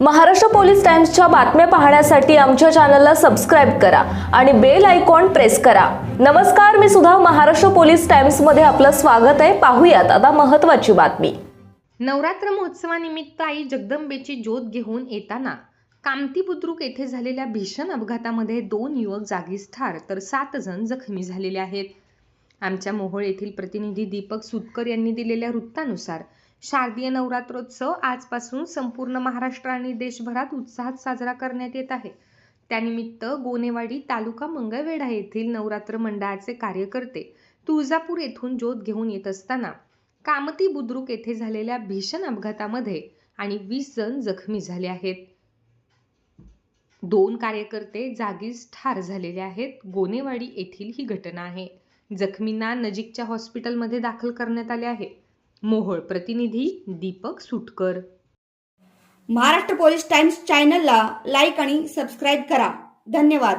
Maharashtra police टाइम्सच्या बातम्या पाहण्यासाठी आमच्या चॅनलला सबस्क्राईब करा आणि बेल आयकॉन प्रेस करा. नमस्कार मी सुद्धा महाराष्ट्र पोलीस टाइम्समध्ये आपलं स्वागत आहे. पाहूयात आता महत्त्वाची बातमी. नवरात्र महोत्सवानिमित्त आई जगदंबेची ज्योत घेऊन येताना कामती बुद्रुक येथे झालेल्या भीषण अपघातामध्ये दोन युवक जागीच ठार तर सात जण जखमी झालेले आहेत. आमच्या मोहोळ येथील प्रतिनिधी दीपक सुतकर यांनी दिलेल्या वृत्तानुसार शारदीय नवरात्रोत्सव आजपासून संपूर्ण महाराष्ट्र आणि देशभरात उत्साहात साजरा करण्यात येत आहे. त्यानिमित्त गोनेवाडी तालुका मंगळवेढा येथील नवरात्र मंडळाचे कार्यकर्ते तुळजापूर येथून ज्योत घेऊन येत असताना कामती बुद्रुक येथे झालेल्या भीषण अपघातामध्ये आणि वीस जण जखमी झाले आहेत. दोन कार्यकर्ते जागीच ठार झालेले आहेत. गोनेवाडी येथील ही घटना आहे. जखमींना नजीकच्या हॉस्पिटलमध्ये दाखल करण्यात आले आहे. मोहोळ प्रतिनिधी दीपक सुटकर. महाराष्ट्र पोलीस टाइम्स चॅनलला लाईक आणि सबस्क्राईब करा. धन्यवाद.